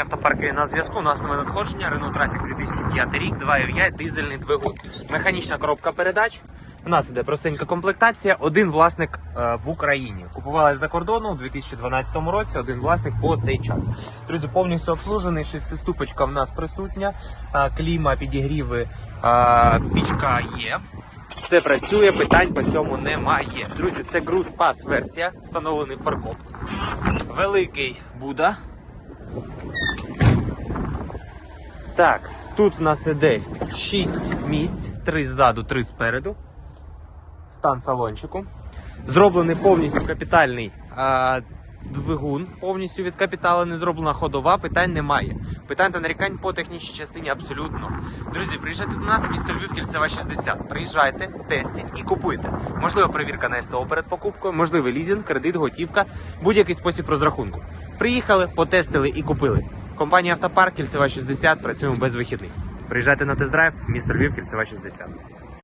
Автопарки на зв'язку. У нас нове надходження. Renault Traffic 2005 рік, 2.5, дизельний двигун. Механічна коробка передач. У нас іде простенька комплектація. Один власник е, в Україні. Купували за кордону у 2012 році. Один власник по цей час. Друзі, повністю обслужений. Шестиступочка в нас присутня. Е, кліма, підігріви, е, пічка є. Все працює, питань по цьому немає. Друзі, це Cruise Pass версія, встановлений фаркоп. Великий Буда. Так, тут в нас іде 6 місць, 3 ззаду, 3 спереду. Стан салончику. Зроблений повністю капітальний а, двигун, повністю відкапіталений, зроблена ходова, питань немає. Питань та нарікань по технічній частині абсолютно. Друзі, приїжджайте до нас, місто Львів, кільцева 60. Приїжджайте, тестіть і купуйте. Можливо, перевірка на СТО перед покупкою, можливий лізинг, кредит, готівка, будь-який спосіб розрахунку. Приїхали, потестили і купили. Компанія Автопарк, кільцева 60, працюємо без вихідних. Приїжджайте на тест-драйв, місто Львів, кільцева 60.